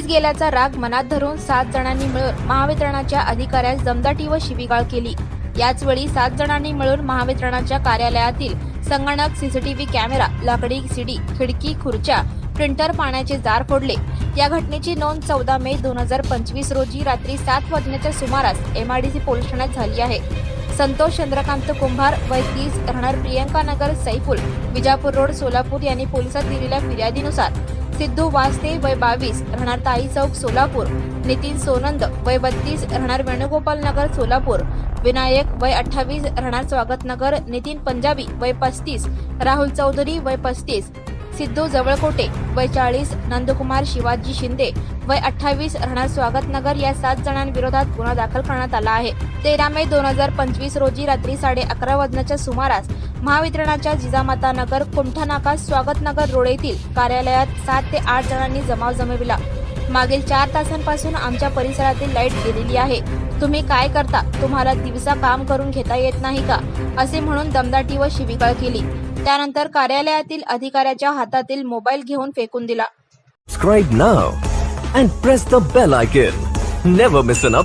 केल्याचा राग मनात धरून सात जणांनी मिळून महावितरणाच्या अधिकाऱ्यास दमदाटी व शिवीगाळ केली. याचवेळी सात जणांनी मिळून महावितरणाच्या कार्यालयातील संगणक सीसीटीव्ही कॅमेरा लाकडी सीडी खिडकी खुर्च्या प्रिंटर पाण्याचे जार फोडले. या घटनेची नोंद चौदा मे दोन हजार पंचवीस रोजी रात्री सात वाजण्याच्या सुमारास एमआयडीसी पोलीस ठाण्यात झाली आहे. संतोष चंद्रकांत कुंभार वय तीस राहणार प्रियंका नगर सैफुल विजापूर रोड सोलापूर यांनी पोलिसात दिलेल्या फिर्यादीनुसार सिद्धू वास्ते वय बावीस राहणार ताई चौक सोलापूर नितीन सोनंद वय बत्तीस राहणार वेणुगोपाल नगर सोलापूर विनायक वय अठ्ठावीस राहणार स्वागत नगर नितीन पंजाबी वय पस्तीस राहुल चौधरी वय पस्तीस सिद्धू जवळकोटे वय चाळीस नंदकुमार शिवाजी शिंदे वय अठ्ठावीस राहणार स्वागत नगर या सात जणांविरोधात गुन्हा दाखल करण्यात आला आहे. तेरा मे दोन हजार पंचवीस रोजी रात्री साडे अकरा वाजण्याच्या सुमारास महावितरणाच्या जिजामाता नगर कुमठा नाका रोड येथील कार्यालयात सात ते आठ जणांनी जमाव जमविला. मागील चार तासांपासून आमच्या परिसरातील लाइट गेलेली आहे. तुम्ही काय करता? तुम्हाला दिवसा काम करून घेता येत नाही का? असे म्हणून दमदाटी व शिविकाळ केली. त्यानंतर कार्यालयातील अधिकाऱ्याच्या हातातील मोबाईल घेऊन फेकून दिला.